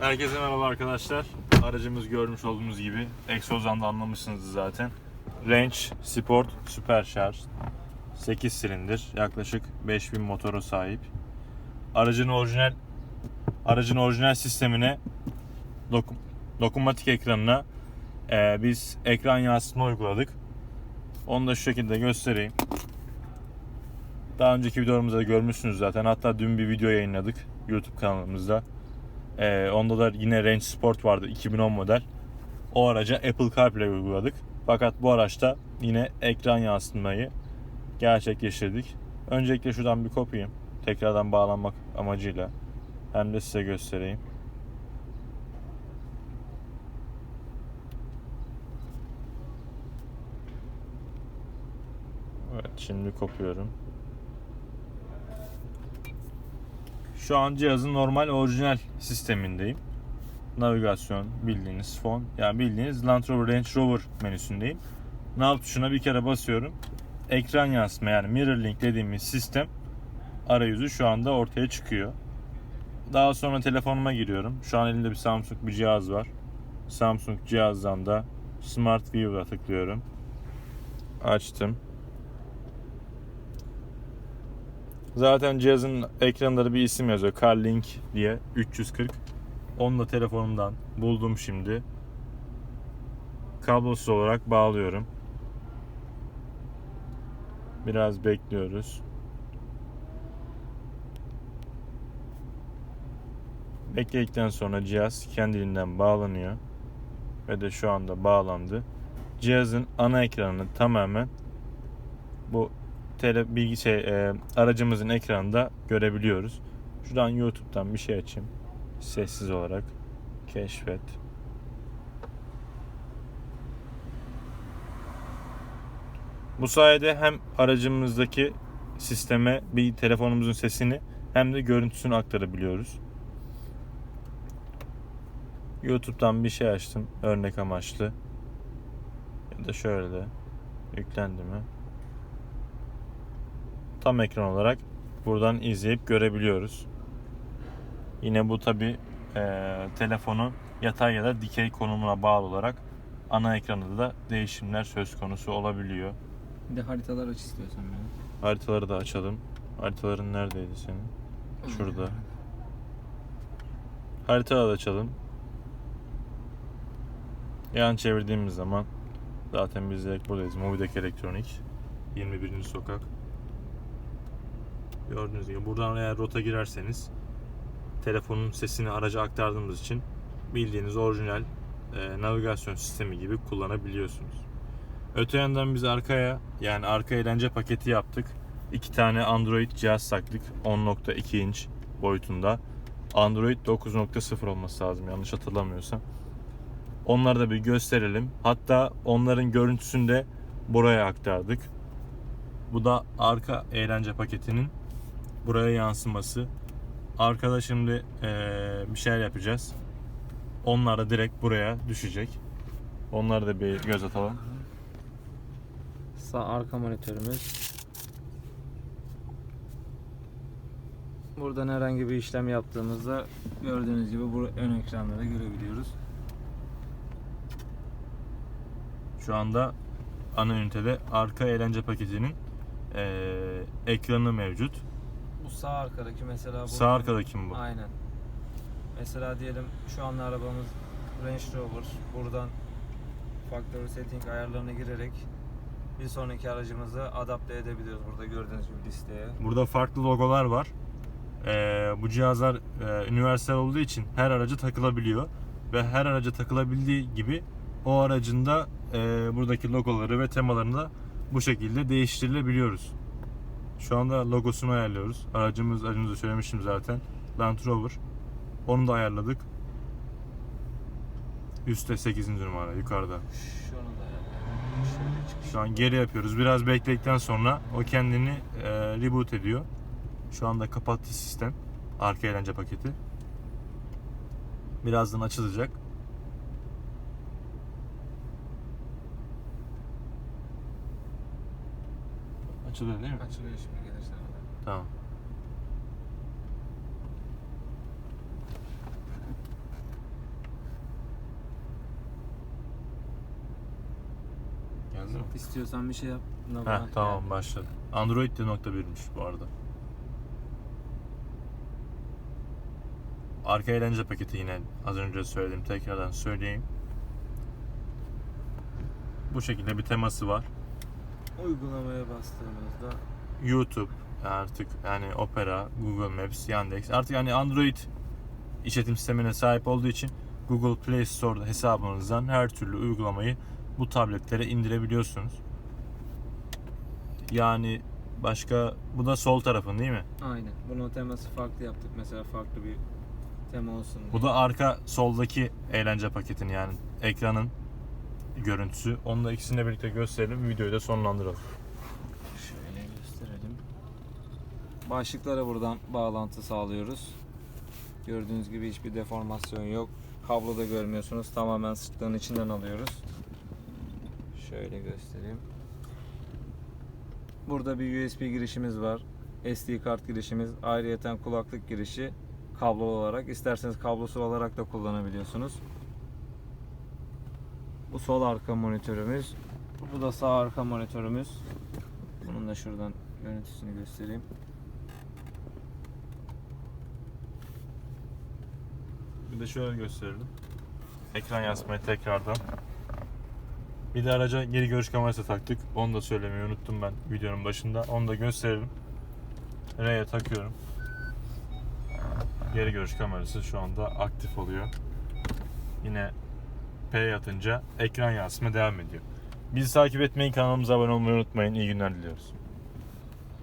Herkese merhaba arkadaşlar. Aracımız görmüş olduğunuz gibi egzozdan da anlamışsınız zaten. Range Sport Supercharged 8 silindir yaklaşık 5000 motora sahip. Aracın orijinal aracın orijinal sistemine doku- dokunmatik ekranına eee, biz ekran yansıtma uyguladık. Onu da şu şekilde göstereyim. Daha önceki videolarımızda da görmüşsünüz zaten. Hatta dün bir video yayınladık YouTube kanalımızda. Ee, onda da yine Range Sport vardı 2010 model. O araca Apple CarPlay uyguladık. Fakat bu araçta yine ekran yansıtmayı gerçekleştirdik. Öncelikle şuradan bir kopayım. Tekrardan bağlanmak amacıyla. Hem de size göstereyim. Evet şimdi kopuyorum. Şu an cihazın normal orijinal sistemindeyim. Navigasyon bildiğiniz fon. Yani bildiğiniz Land Rover Range Rover menüsündeyim. Nav tuşuna bir kere basıyorum. Ekran yansıma yani mirror link dediğimiz sistem arayüzü şu anda ortaya çıkıyor. Daha sonra telefonuma giriyorum. Şu an elimde bir Samsung bir cihaz var. Samsung cihazdan da Smart View'da tıklıyorum. Açtım. Zaten cihazın ekranında da bir isim yazıyor. CarLink diye 340. Onu da telefonumdan buldum şimdi. Kablosuz olarak bağlıyorum. Biraz bekliyoruz. Bekledikten sonra cihaz kendiliğinden bağlanıyor. Ve de şu anda bağlandı. Cihazın ana ekranını tamamen bu tele bilgi şey e, aracımızın ekranında görebiliyoruz. Şuradan YouTube'dan bir şey açayım. Sessiz olarak keşfet. Bu sayede hem aracımızdaki sisteme bir telefonumuzun sesini hem de görüntüsünü aktarabiliyoruz. YouTube'dan bir şey açtım örnek amaçlı. Ya da şöyle yüklendi mi? Tam ekran olarak buradan izleyip görebiliyoruz. Yine bu tabi telefonun yatay ya da dikey konumuna bağlı olarak ana ekranda da değişimler söz konusu olabiliyor. Bir de haritalar aç istiyorsan benim. Haritaları da açalım. Haritaların neredeydi senin? Şurada. Haritaları da açalım. Yan çevirdiğimiz zaman zaten biz direkt buradayız. Movidek Elektronik. 21. sokak. Gördüğünüz gibi buradan eğer rota girerseniz telefonun sesini araca aktardığımız için bildiğiniz orijinal e, navigasyon sistemi gibi kullanabiliyorsunuz. Öte yandan biz arkaya yani arka eğlence paketi yaptık. İki tane Android cihaz taktık. 10.2 inç boyutunda. Android 9.0 olması lazım yanlış hatırlamıyorsam. Onları da bir gösterelim. Hatta onların görüntüsünü de buraya aktardık. Bu da arka eğlence paketinin buraya yansıması. Arkada şimdi eee, bir şeyler yapacağız. Onlar da direkt buraya düşecek. Onları da bir göz atalım. Sağ arka monitörümüz. Buradan herhangi bir işlem yaptığımızda gördüğünüz gibi bu ön ekranları görebiliyoruz. Şu anda ana ünitede arka eğlence paketinin eee, ekranı mevcut. Bu sağ arkadaki mesela bu. Sağ arkadaki mi bu? Aynen. Mesela diyelim şu anda arabamız Range Rover. Buradan Factory Setting ayarlarına girerek bir sonraki aracımızı adapte edebiliyoruz. Burada gördüğünüz gibi listeye. Burada farklı logolar var. Eee, bu cihazlar eee, universal olduğu için her araca takılabiliyor. Ve her araca takılabildiği gibi o aracın da eee, buradaki logoları ve temalarını da bu şekilde değiştirilebiliyoruz. Şu anda logosunu ayarlıyoruz. Aracımız, aracımızı söylemiştim zaten. Land Rover. Onu da ayarladık. Üstte 8. numara yukarıda. Şunu da. Şu an geri yapıyoruz. Biraz bekledikten sonra o kendini e, reboot ediyor. Şu anda kapattı sistem. Arka eğlence paketi. Birazdan açılacak. Açılıyor değil mi? Açılıyor şimdi gelirsen. Tamam. İstiyorsan bir şey yap. buna Heh, bak. tamam başladı. Android de nokta birmiş bu arada. Arka eğlence paketi yine az önce söyledim tekrardan söyleyeyim. Bu şekilde bir teması var. Uygulamaya bastığımızda YouTube artık yani Opera, Google Maps, Yandex artık yani Android işletim sistemine sahip olduğu için Google Play Store hesabınızdan her türlü uygulamayı bu tabletlere indirebiliyorsunuz. Yani başka bu da sol tarafın değil mi? aynen. Bunun teması farklı yaptık. Mesela farklı bir tema olsun diye. Bu da arka soldaki eğlence paketini yani ekranın görüntüsü. Onu da ikisini de birlikte gösterelim. Videoyu da sonlandıralım. Şöyle gösterelim. Başlıklara buradan bağlantı sağlıyoruz. Gördüğünüz gibi hiçbir deformasyon yok. Kablo da görmüyorsunuz. Tamamen sırtlığın içinden alıyoruz. Şöyle göstereyim. Burada bir USB girişimiz var. SD kart girişimiz, ayrıyeten kulaklık girişi kablo olarak. İsterseniz kablosuz olarak da kullanabiliyorsunuz. Bu sol arka monitörümüz. Bu da sağ arka monitörümüz. Bunun da şuradan görüntüsünü göstereyim. Bir de şöyle gösterelim. Ekran yansımayı tekrardan. Bir de araca geri görüş kamerası taktık. Onu da söylemeyi unuttum ben videonun başında. Onu da gösterelim. R'ye takıyorum. Geri görüş kamerası şu anda aktif oluyor. Yine P yatınca ekran yansıma devam ediyor. Bizi takip etmeyi, kanalımıza abone olmayı unutmayın. İyi günler diliyoruz.